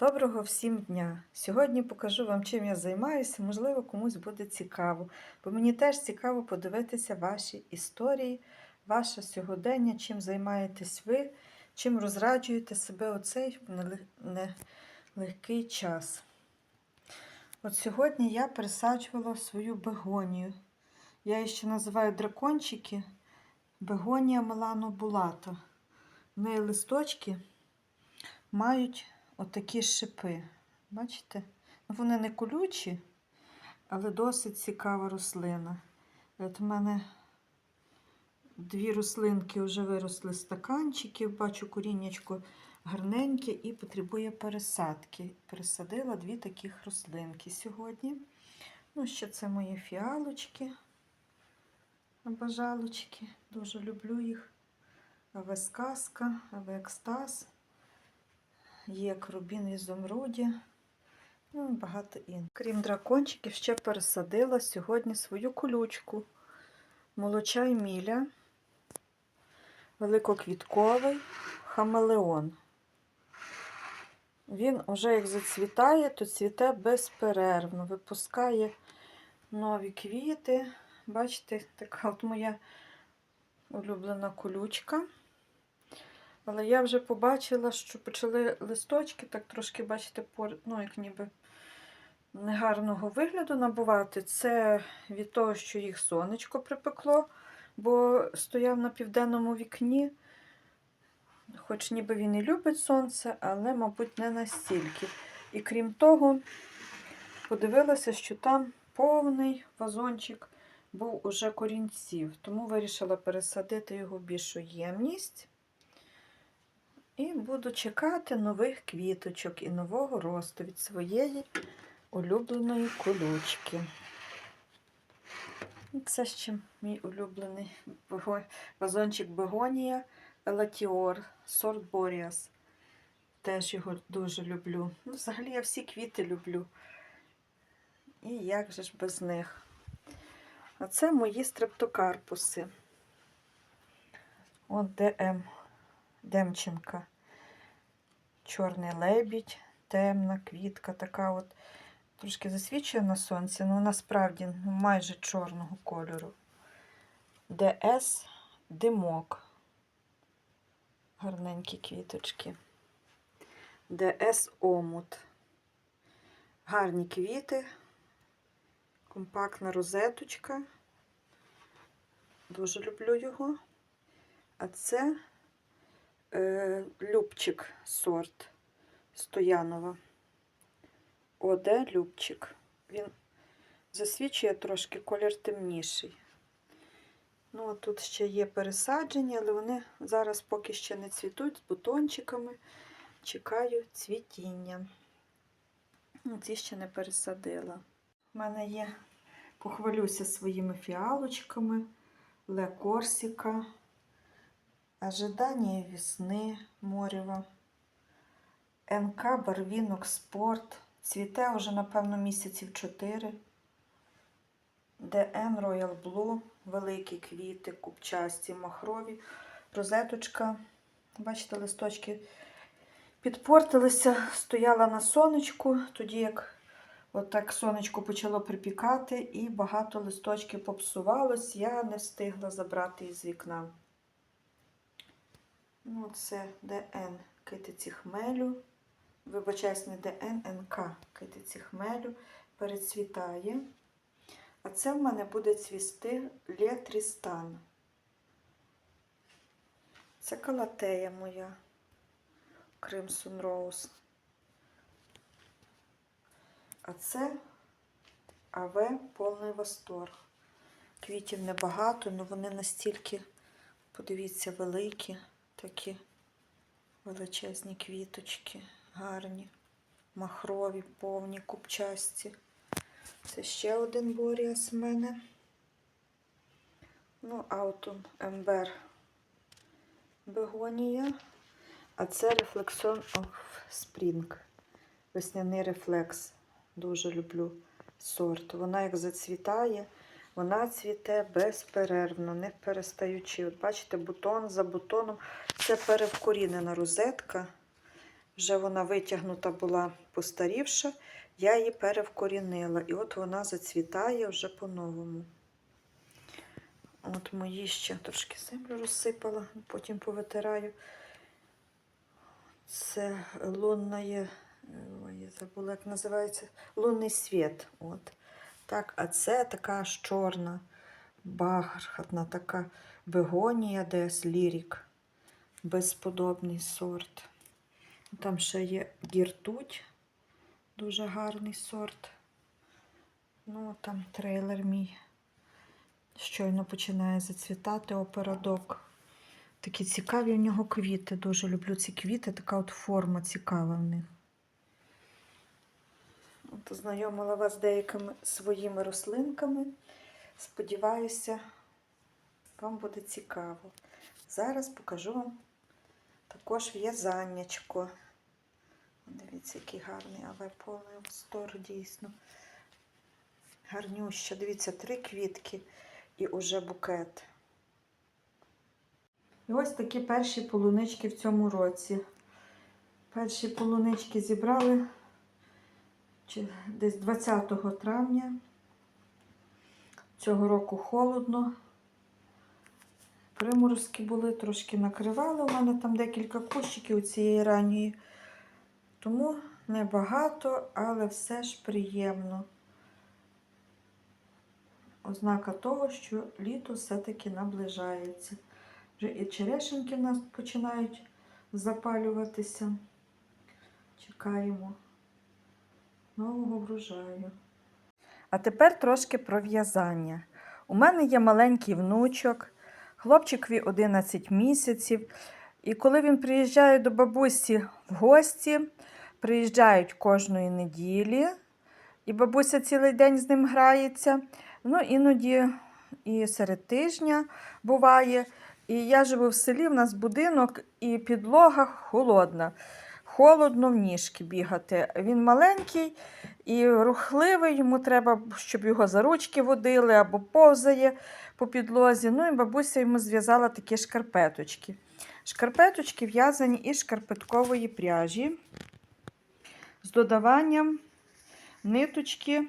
Доброго всім дня! Сьогодні покажу вам, чим я займаюся. Можливо, комусь буде цікаво, бо мені теж цікаво подивитися ваші історії, ваше сьогодення, чим займаєтесь ви, чим розраджуєте себе у цей нелегкий час. От сьогодні я пересаджувала свою бегонію. Я її ще називаю дракончики. Бегонія Милано Булата. В неї листочки мають отакі шипи. Бачите? Ну, Вони не колючі, але досить цікава рослина. От у мене дві рослинки вже виросли з стаканчиків, бачу коріннячко гарненьке і потребує пересадки. Пересадила дві таких рослинки сьогодні. Ну, ще це мої фіалочки, бажалочки. Дуже люблю їх. Авесказка, авеекстаз. Є крубін із ізумруді, ну і багато інших. Крім дракончиків, ще пересадила сьогодні свою колючку. Молочай міля, великоквітковий хамелеон. Він уже як зацвітає, то цвіте безперервно, випускає нові квіти. Бачите, така от моя улюблена колючка. Але я вже побачила, що почали листочки, так трошки, бачите, ну, як ніби негарного вигляду набувати. Це від того, що їх сонечко припекло, бо стояв на південному вікні. Хоч ніби він і любить сонце, але, мабуть, не настільки. І крім того, подивилася, що там повний вазончик був уже корінців, тому вирішила пересадити його в більшу ємність. І буду чекати нових квіточок і нового росту від своєї улюбленої колючки. Це ще мій улюблений вазончик бегонія Елатіор, сорт Боріас. Теж його дуже люблю. Ну, взагалі я всі квіти люблю. І як же ж без них? А це мої стрептокарпуси. От ДМ. Демченка. Чорний лебідь, темна квітка, така от трошки засвічує на сонці, але насправді ну, майже чорного кольору. ДС димок. Гарненькі квіточки. ДС омут. Гарні квіти, компактна розеточка. Дуже люблю його. А це е, Любчик сорт Стоянова. ОД Любчик. Він засвічує трошки колір темніший. Ну, а тут ще є пересадження, але вони зараз поки ще не цвітуть з бутончиками. Чекаю цвітіння. Ну, Ці ще не пересадила. У мене є, похвалюся своїми фіалочками, Ле Корсіка. Ожидание весни Морева. НК Барвінок Спорт. Цвіте вже, напевно, місяців 4. ДН Royal Blue. Великі квіти, купчасті, махрові. Розеточка. Бачите, листочки підпортилися, стояла на сонечку, тоді як отак сонечко почало припікати, і багато листочків попсувалось, я не встигла забрати із вікна. Ну, це ДН китиці хмелю. Вибачаюсь, не ДН, НК китиці хмелю. Перецвітає. А це в мене буде цвісти Летрістан. Це калатея моя. Crimson Rose. А це АВ повний восторг. Квітів небагато, але вони настільки, подивіться, великі такі величезні квіточки, гарні, махрові, повні, купчасті. Це ще один боріас в мене. Ну, Autumn Ember Бегонія. А це Reflexion of Spring. Весняний рефлекс. Дуже люблю сорт. Вона як зацвітає, вона цвіте безперервно, не перестаючи. От бачите, бутон за бутоном. Це перевкорінена розетка. вже вона витягнута була постарівша, я її перевкорінила. І от вона зацвітає вже по-новому. От мої ще трошки землю розсипала, потім повитираю. Це лунна, я забула, як називається, лунний світ. От. Так, а це така аж чорна, бархатна, така бегонія десь лірік. Безподобний сорт. Там ще є гіртуть, дуже гарний сорт. Ну, там трейлер мій. Щойно починає зацвітати операдок. Такі цікаві в нього квіти. Дуже люблю ці квіти, така от форма цікава в них. От Ознайомила вас з деякими своїми рослинками. Сподіваюся, вам буде цікаво. Зараз покажу вам також в'язаннячко. Дивіться, який гарний, але повний стор дійсно. Гарнюща. Дивіться, три квітки і уже букет. І ось такі перші полунички в цьому році. Перші полунички зібрали десь 20 травня. Цього року холодно. Приморозки були, трошки накривали. У мене там декілька кущиків цієї ранньої. Тому небагато, але все ж приємно. Ознака того, що літо все-таки наближається. Вже і черешеньки в нас починають запалюватися. Чекаємо нового врожаю. А тепер трошки про в'язання. У мене є маленький внучок, хлопчикові 11 місяців. І коли він приїжджає до бабусі в гості, приїжджають кожної неділі, і бабуся цілий день з ним грається. Ну, іноді і серед тижня буває. І я живу в селі, в нас будинок і підлога холодна. Холодно в ніжки бігати. Він маленький і рухливий, йому треба, щоб його за ручки водили або повзає по підлозі. Ну і бабуся йому зв'язала такі шкарпеточки. Шкарпеточки в'язані із шкарпеткової пряжі з додаванням ниточки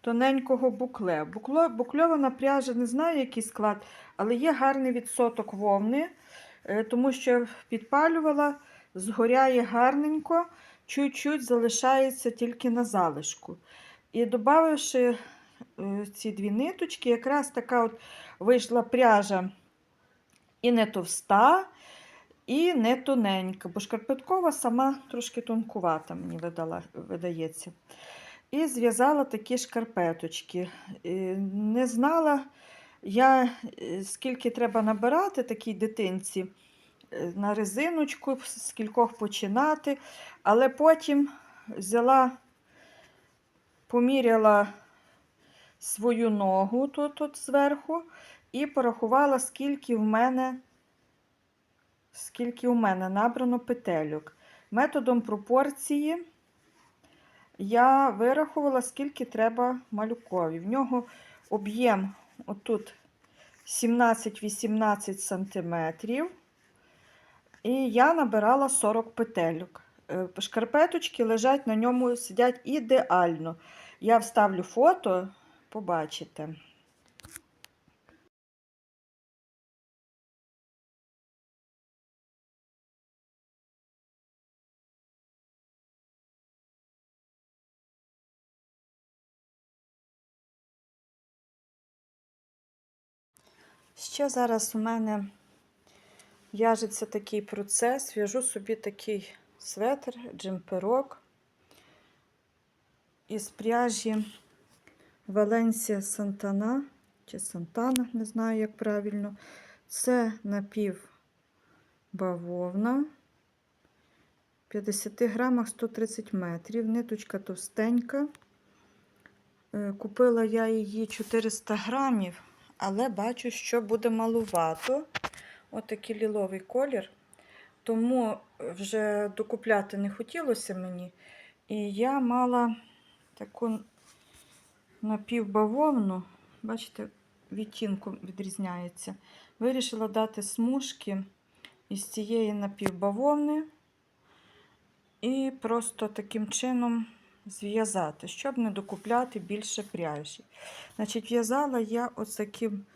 тоненького букле. Букло, букльована пряжа, не знаю, який склад, але є гарний відсоток вовни, е, тому що підпалювала, згоряє гарненько, чуть-чуть залишається тільки на залишку. І додавши е, ці дві ниточки, якраз така от вийшла пряжа і не товста, і не тоненька, бо шкарпеткова сама трошки тонкувата, мені видала, видається. І зв'язала такі шкарпеточки. Е, Не знала я, е, скільки треба набирати такій дитинці на резиночку, з кількох починати, але потім взяла, поміряла свою ногу тут, тут зверху і порахувала, скільки в мене, скільки в мене набрано петельок. Методом пропорції я вирахувала, скільки треба малюкові. В нього об'єм отут 17-18 см. І я набирала 40 петельок. Е, Шкарпеточки лежать на ньому, сидять ідеально. Я вставлю фото, побачите. Ще зараз у мене в'яжеться такий процес. В'яжу собі такий светр, джемперок із пряжі Валенсія Сантана чи Сантана, не знаю, як правильно. Це напів бавовна. 50 грамах 130 метрів. Ниточка товстенька. Е, Купила я її 400 грамів але бачу, що буде малувато. Отакий ліловий колір. Тому вже докупляти не хотілося мені. І я мала таку напівбавовну, бачите, відтінку відрізняється. Вирішила дати смужки із цієї напівбавовни і просто таким чином зв'язати, щоб не докупляти більше пряжі. Значить, в'язала я ось таким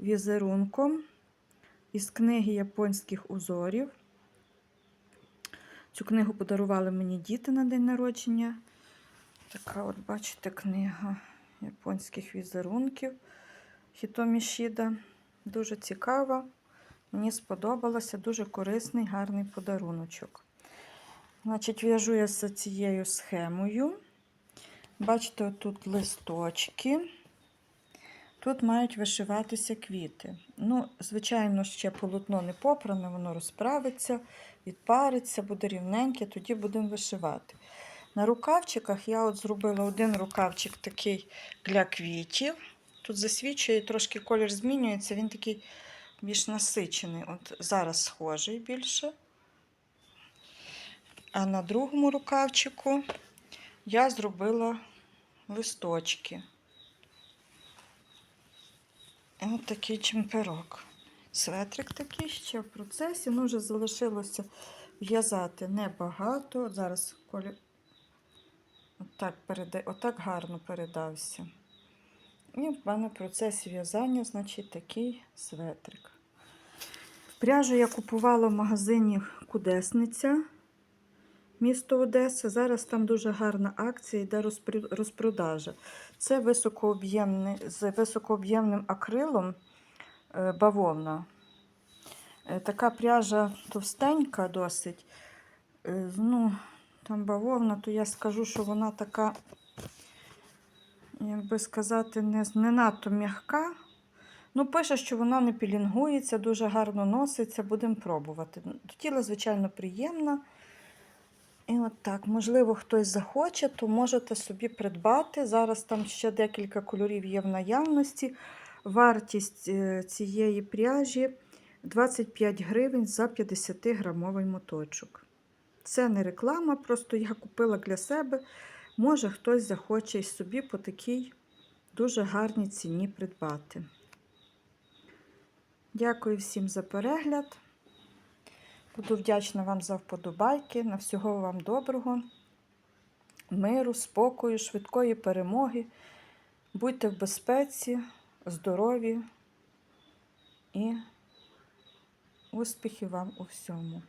візерунком із книги японських узорів. Цю книгу подарували мені діти на день народження. Така, от, бачите, книга японських візерунків Хітомі Шіда. Дуже цікава. Мені сподобалося, дуже корисний, гарний подаруночок. Значить, в'яжу я з цією схемою. Бачите, тут листочки. Тут мають вишиватися квіти. Ну, звичайно, ще полотно не попране, воно розправиться, відпариться, буде рівненьке, тоді будемо вишивати. На рукавчиках я от зробила один рукавчик такий для квітів. Тут засвічує, трошки колір змінюється, він такий більш насичений. От зараз схожий більше. А на другому рукавчику я зробила листочки. От такий чемперок. Светрик такий ще в процесі. Ну, вже залишилося в'язати небагато. Зараз колір отак, переда... отак гарно передався. І в мене в процесі в'язання, значить, такий светрик. Пряжу я купувала в магазині Кудесниця місто Одеса. Зараз там дуже гарна акція, йде розпродажа. Це з високооб'ємним акрилом е, бавовна. Е, Така пряжа товстенька досить. Е, Ну, там бавовна, то я скажу, що вона така, як би сказати, не, не надто м'яка. Ну, пише, що вона не пілінгується, дуже гарно носиться, будемо пробувати. До тіла, звичайно, приємна. І от так, можливо, хтось захоче, то можете собі придбати. Зараз там ще декілька кольорів є в наявності. Вартість е, цієї пряжі 25 гривень за 50-грамовий моточок. Це не реклама, просто я купила для себе. Може, хтось захоче собі по такій дуже гарній ціні придбати. Дякую всім за перегляд. Буду вдячна вам за вподобайки. На всього вам доброго, миру, спокою, швидкої перемоги. Будьте в безпеці, здорові і успіхів вам у всьому.